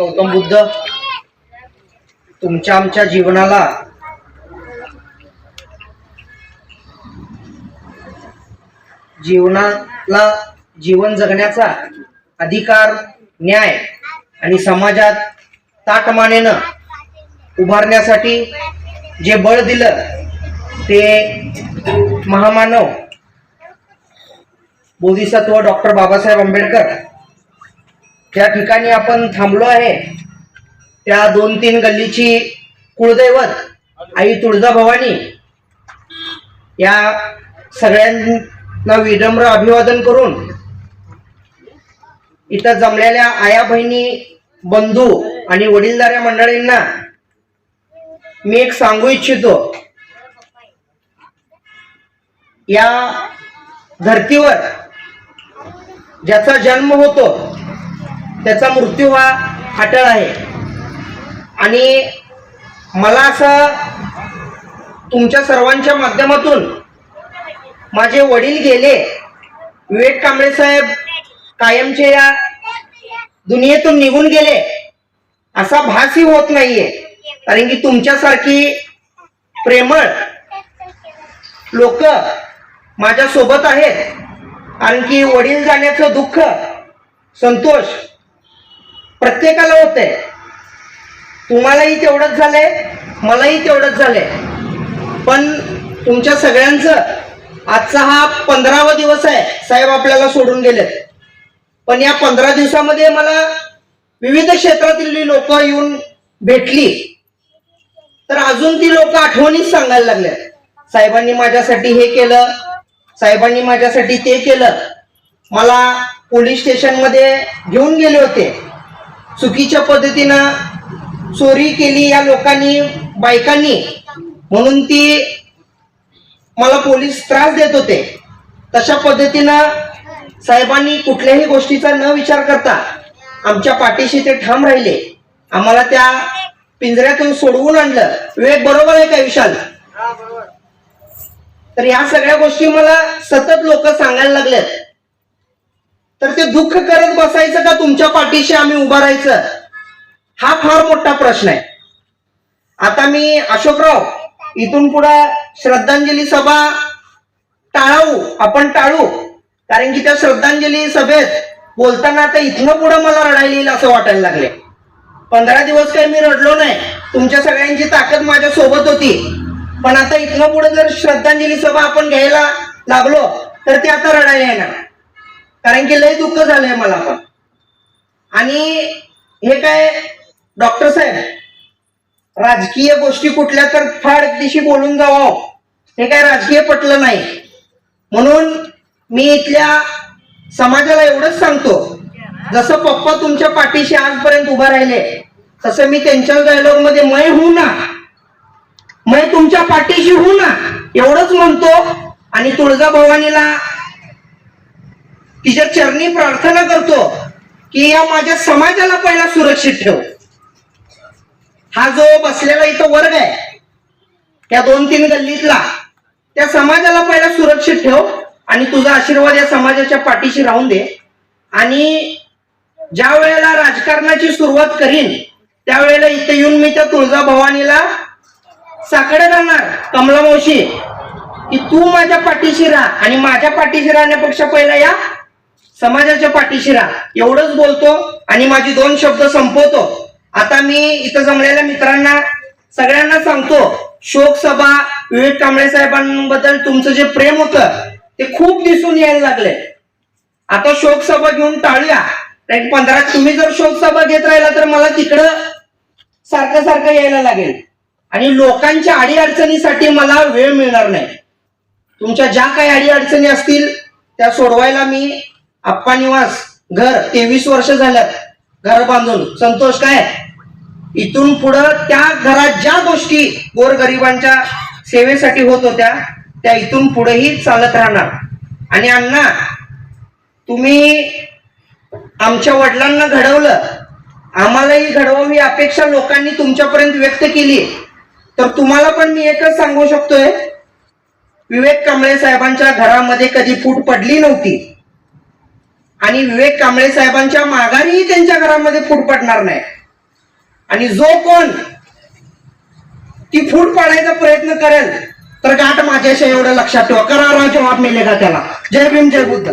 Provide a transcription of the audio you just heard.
गौतम बुद्ध तुमच्या आमच्या जीवनाला जीवनाला जीवन जगण्याचा अधिकार न्याय आणि समाजात ताटमानेनं उभारण्यासाठी जे बळ दिलं ते महामानव बोधिसत्व डॉक्टर बाबासाहेब आंबेडकर त्या ठिकाणी आपण थांबलो आहे त्या दोन तीन गल्लीची कुळदैवत आई तुळजाभवानी या सगळ्यांना विनम्र अभिवादन करून इथं जमलेल्या आया बहिणी बंधू आणि वडीलधाऱ्या मंडळींना मी एक सांगू इच्छितो. या धर्तीवर ज्याचा जन्म होतो त्याचा मृत्यू हा अटळ आहे. आणि मला असं तुमच्या सर्वांच्या माध्यमातून माझे वडील गेले विवेक कांबळे साहेब कायमचे या दुनियेतून निघून गेले असा भासही होत नाहीये. कारण की तुमच्यासारखी प्रेमळ लोक माझ्या सोबत आहेत. कारण की वडील जाण्याचं दुःख संतोष प्रत्येकाला होते तुम्हालाही तेवढंच झालंय मलाही तेवढंच झालंय. पण तुमच्या सगळ्यांचं आजचा हा पंधरावा दिवस आहे साहेब आपल्याला सोडून गेलेत. पण या पंधरा दिवसामध्ये मला विविध क्षेत्रातील लोक येऊन भेटली तर अजून ती लोक आठवणीच सांगायला लागले साहेबांनी माझ्यासाठी हे केलं साहेबांनी माझ्यासाठी ते केलं. मला पोलीस स्टेशनमध्ये घेऊन गेले होते. चुकीच्या पद्धतीनं चोरी केली या लोकांनी बायकांनी. म्हणून ती मला पोलीस त्रास देत होते. तशा पद्धतीनं साहेबांनी कुठल्याही गोष्टीचा न विचार करता आमच्या पाठीशी ते ठाम राहिले. आम्हाला त्या पिंजऱ्यातून सोडवून आणलं. वेग बरोबर आहे का विशाल? तर या सगळ्या गोष्टी मला सतत लोक सांगायला लागलेत. तर ते दुःख करत बसायचं का तुमच्या पाठीशी आम्ही उभा राहायचं? हा फार मोठा प्रश्न आहे. आता मी अशोकराव इथून पुढे श्रद्धांजली सभा टाळावू आपण टाळू. कारण की त्या श्रद्धांजली सभेत बोलताना आता इथनं पुढे मला रडायला येईल असं वाटायला लागले. पंधरा दिवस काही मी रडलो नाही. तुमच्या सगळ्यांची ताकद माझ्या सोबत होती. पण आता इथनं पुढे जर श्रद्धांजली सभा आपण घ्यायला लागलो तर ते आता रडायला येणार. कारण की लय दुःख झालंय मला पण. आणि हे काय डॉक्टर साहेब राजकीय गोष्टी कुठल्या तर फार दिशी बोलून जावं. हे काय राजकीय पटलं नाही. म्हणून मी इथल्या समाजाला एवढंच सांगतो. जसं पप्पा तुमच्या पाठीशी आजपर्यंत उभा राहिले तसं मी त्यांच्या डायलॉगमध्ये मय होऊ ना. मय तुमच्या पाठीशी होऊ ना. एवढंच म्हणतो. आणि तुळजा भवानीला तिच्या चरणी प्रार्थना करतो की या माझ्या समाजाला पहिला सुरक्षित ठेव. हा जो बसलेला इथं वर्ग आहे त्या दोन तीन गल्लीतला त्या समाजाला पहिला सुरक्षित ठेव आणि तुझा आशीर्वाद या समाजाच्या पाठीशी राहून दे. आणि ज्या वेळेला राजकारणाची सुरुवात करीन त्यावेळेला इथे येऊन मी त्या तुळजा भवानीला साकडे राहणार. कमला मावशी की तू माझ्या पाठीशी राहा आणि माझ्या पाठीशी राहण्यापेक्षा पहिला या समाजाच्या पाठीशी राहा. एवढंच बोलतो आणि माझी दोन शब्द संपवतो. आता मी इथं जमलेल्या मित्रांना सगळ्यांना सांगतो शोक सभा विवेक कांबळे साहेबांबद्दल तुमचं जे प्रेम होतं ते खूप दिसून यायला लागले आता शोक सभा घेऊन टाळूया. कारण पंधरा तुम्ही जर शोक सभा घेत राहिला तर मला तिकडं सारखं सारखं यायला लागेल. आणि लोकांच्या अडीअडचणीसाठी मला वेळ मिळणार नाही. तुमच्या ज्या काही अडीअडचणी असतील त्या सोडवायला मी आप्पा निवास घर तेवीस वर्ष झाल्यात घर बांधून. संतोष काय? इथून पुढं त्या घरात ज्या गोष्टी गोरगरिबांच्या सेवेसाठी होत होत्या त्या इथून पुढेही चालत राहणार. आणि अण्णा तुम्ही आमच्या वडिलांना घडवलं. आम्हालाही घडवावी अपेक्षा लोकांनी तुमच्यापर्यंत व्यक्त केली. तर तुम्हाला पण मी एकच सांगू शकतोय विवेक कांबळे साहेबांच्या घरामध्ये कधी फूट पडली नव्हती. आणि विवेक कांबळे साहेबांच्या माघारीही त्यांच्या घरामध्ये फूट पडणार नाही. आणि जो कोण ती फूट पाडायचा प्रयत्न करेल तर गाठ माझ्याशी एवढं लक्षात ठेवा. करा जवाब मिळेल का त्याला? जय भीम जय बुद्ध.